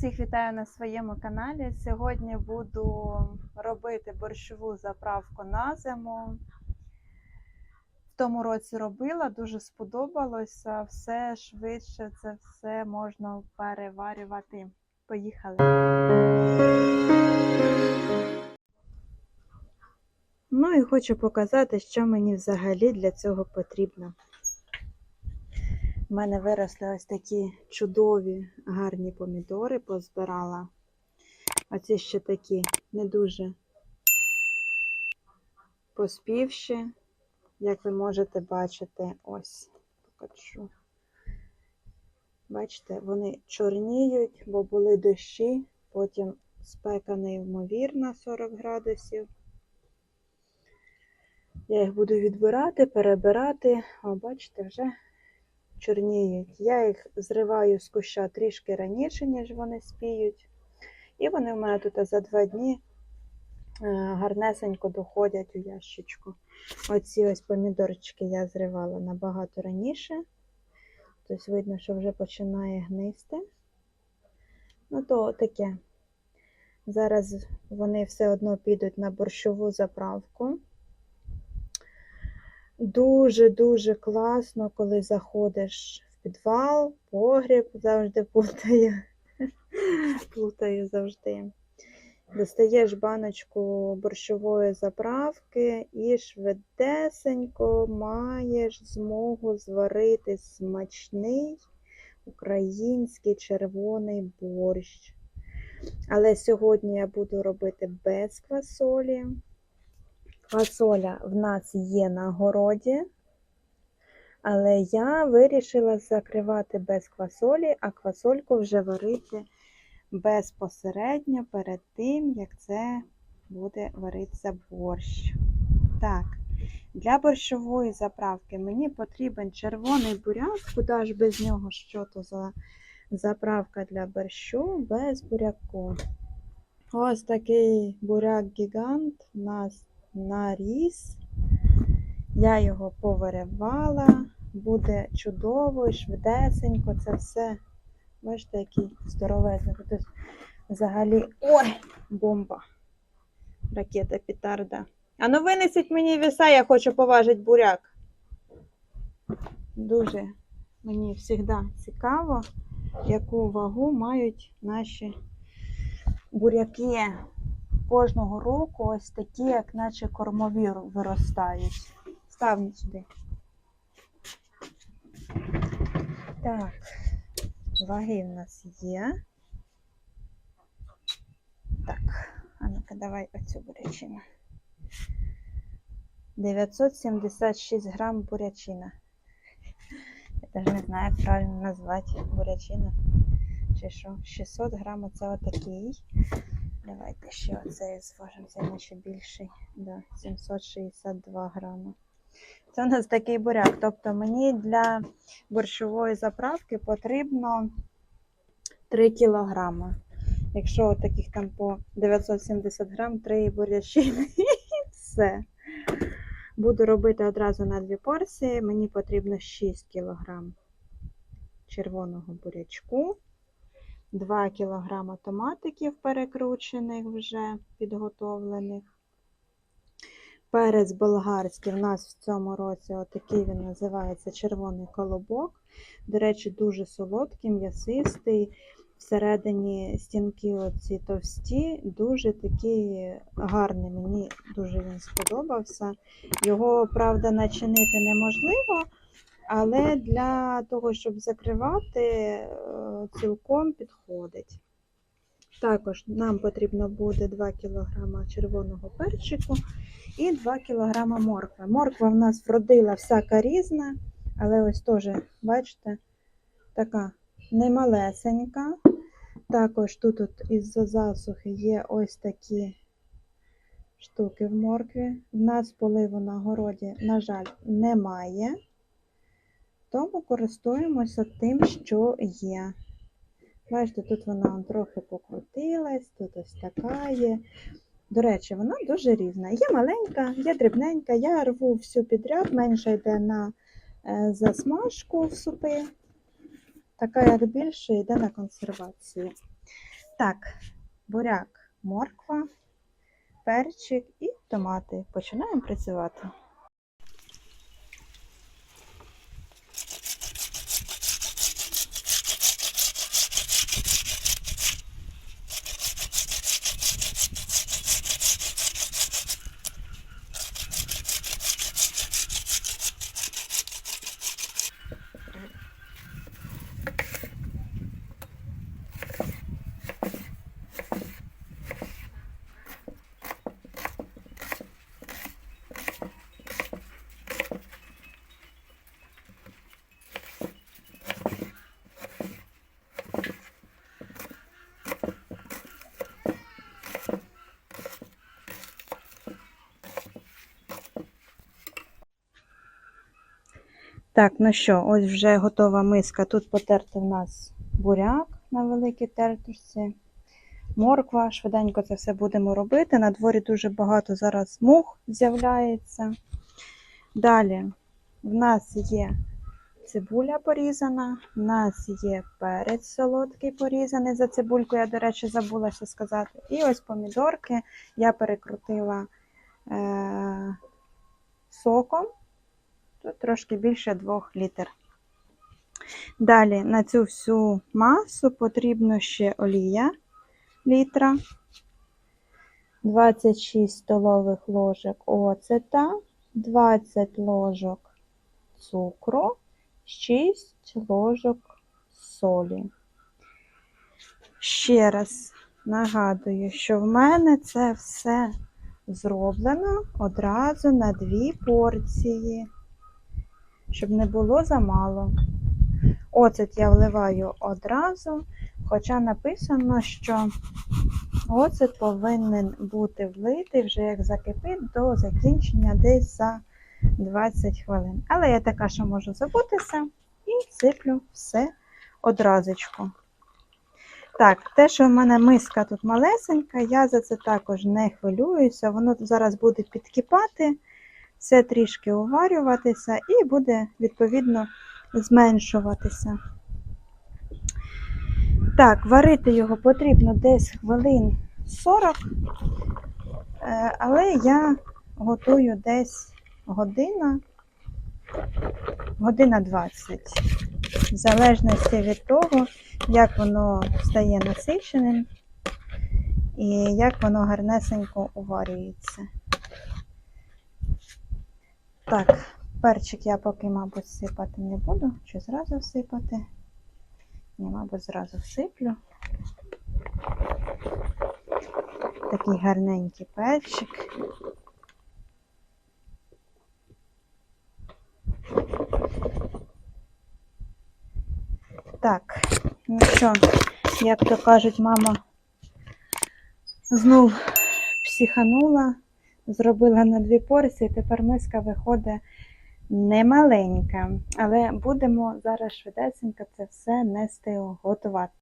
Всіх вітаю на своєму каналі. Сьогодні буду робити борщову заправку на зиму. В тому році робила, дуже сподобалося. Все швидше це все можна переварювати. Поїхали. Ну і хочу показати, що мені взагалі для цього потрібно. У мене виросли ось такі чудові гарні помідори, позбирала. Оці ще такі не дуже поспівші, як ви можете бачити, ось покажу. Бачите, вони чорніють, бо були дощі, потім спека неймовірна 40 градусів. Я їх буду відбирати, перебирати. О, бачите, вже чорніють. Я їх зриваю з куща трішки раніше, ніж вони спіють. І вони в мене тут за два дні е, гарнесенько доходять у ящичку. Оці ось помідорчики я зривала набагато раніше. Тобто видно, що вже починає гнисти. Ну, то таке. Зараз вони все одно підуть на борщову заправку. Дуже-дуже класно, коли заходиш в підвал, погріб, завжди плутаю. плутаю завжди. Достаєш баночку борщової заправки і швидесенько маєш змогу зварити смачний український червоний борщ. Але сьогодні я буду робити без квасолі. Квасоля в нас є на городі, але я вирішила закривати без квасолі, а квасольку вже варити безпосередньо перед тим, як це буде варитися борщ. Так, для борщової заправки мені потрібен червоний буряк, куди ж без нього що то за заправка для борщу без буряку. Ось такий буряк-гігант у нас наріс. Я його повиривала, буде чудово і швидесенько. Це все, бачите, який здоровезний. Тут взагалі ой, бомба. Ракета петарда. А ну винесіть мені віса, я хочу поважити буряк. Дуже мені завжди цікаво, яку вагу мають наші буряки кожного року ось такі, як наче кормові виростають. Став сюди. Так, ваги в нас є. Так, а ну-ка, давай оцю бурячину. 976 грам бурячина. Я навіть не знаю, як правильно назвати бурячина. Чи що? 600 грам оце отакий. Давайте ще оцей зважимо, це наче більший. Да, 762 грами. Це у нас такий буряк. Тобто мені для борщової заправки потрібно 3 кілограми. Якщо таких там по 970 грам, 3 бурячини і все. Буду робити одразу на дві порції. Мені потрібно 6 кілограм червоного бурячку. 2 кг томатиків перекручених вже підготовлених. Перець болгарський у нас в цьому році отакий він називається червоний колобок. До речі, дуже солодкий, м'ясистий. Всередині стінки оці товсті, дуже такий гарний. Мені дуже він сподобався. Його, правда, начинити неможливо. Але для того, щоб закривати, е, цілком підходить. Також нам потрібно буде 2 кг червоного перчику і 2 кг моркви. Морква в нас вродила всяка різна, але ось теж, бачите, така немалесенька. Також тут із-за засухи є ось такі штуки в моркві. В нас поливу на городі, на жаль, немає. Тому користуємося тим, що є. Бачите, тут вона трохи покрутилась, тут ось така є. До речі, вона дуже різна. Є маленька, є дрібненька. Я рву всю підряд, менша йде на е, засмажку в супи. Така, як більше, йде на консервацію. Так, буряк, морква, перчик і томати. Починаємо працювати. Так, ну що, ось вже готова миска. Тут потертий в нас буряк на великій тертушці. Морква, швиденько це все будемо робити. На дворі дуже багато зараз мух з'являється. Далі в нас є цибуля порізана, в нас є перець солодкий порізаний. За цибульку я, до речі, забула ще сказати. І ось помідорки я перекрутила е- соком. Тут трошки більше 2 літр. Далі на цю всю масу потрібно ще олія літра, 26 столових ложок оцета, 20 ложок цукру, 6 ложок солі. Ще раз нагадую, що в мене це все зроблено одразу на дві порції щоб не було замало. Оцет я вливаю одразу, хоча написано, що оцет повинен бути влитий вже як закипить до закінчення десь за 20 хвилин. Але я така, що можу забутися, і сиплю все одразочку. Так, те, що в мене миска тут малесенька, я за це також не хвилююся, воно зараз буде підкипати все трішки уварюватися і буде, відповідно, зменшуватися. Так, варити його потрібно десь хвилин 40, е, але я готую десь година, година 20, в залежності від того, як воно стає насиченим і як воно гарнесенько уварюється. Так, перчик я поки, мабуть, сипати не буду. Чи зразу всипати? Ні, мабуть, зразу всиплю. Такий гарненький перчик. Так, ну що, як то кажуть, мама знов психанула зробила на дві порції, тепер миска виходить немаленька. Але будемо зараз швидесенько це все нести готувати.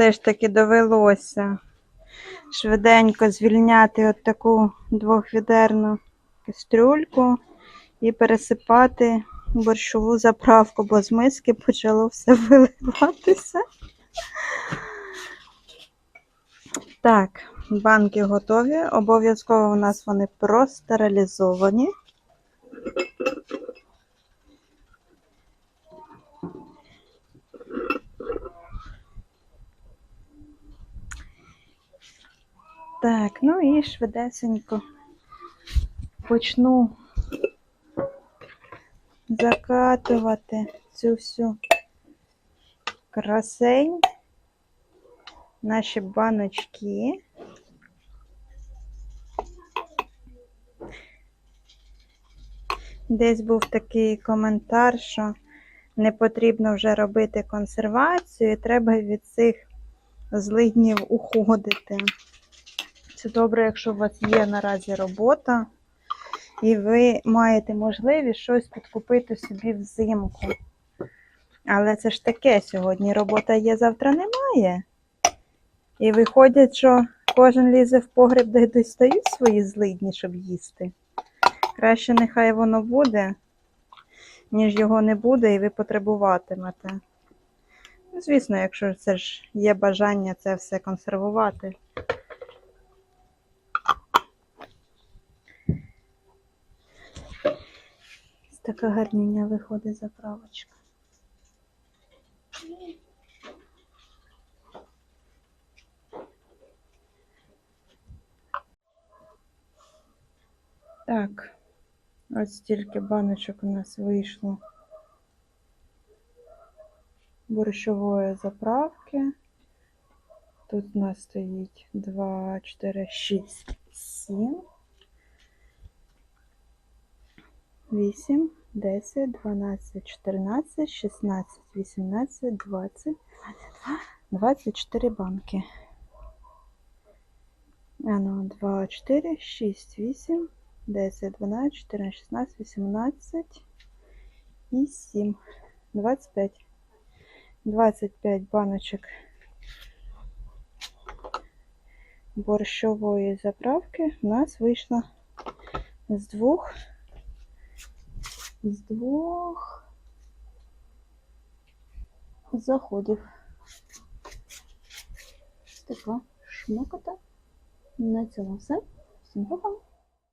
Все ж таки довелося швиденько звільняти от таку двохвідерну кастрюльку і пересипати борщову заправку, бо з миски почало все виливатися. Так, банки готові. Обов'язково у нас вони простерилізовані. Так, ну і швидесенько почну закатувати цю всю красень, наші баночки. Десь був такий коментар, що не потрібно вже робити консервацію, треба від цих злиднів уходити. Це добре, якщо у вас є наразі робота, і ви маєте можливість щось підкупити собі взимку. Але це ж таке сьогодні робота є, завтра немає. І виходять, що кожен лізе в погреб, де достають свої злидні, щоб їсти. Краще нехай воно буде, ніж його не буде, і ви потребуватимете. Ну, Звісно, якщо це ж є бажання це все консервувати. Така гарнюня виходить заправочка. Так, ось стільки баночок у нас вийшло борщової заправки. Тут у нас стоїть 2, 4, 6, 7, 8, 10, 12, 14, 16, 18, 20, 24 банки. А ну, 2, 4, 6, 8, 10, 12, 14, 16, 18 і 7, 25. 25 баночок борщової заправки у нас вийшло з двох з двох заходів. Така шмоката На цьому все. Всім па-па!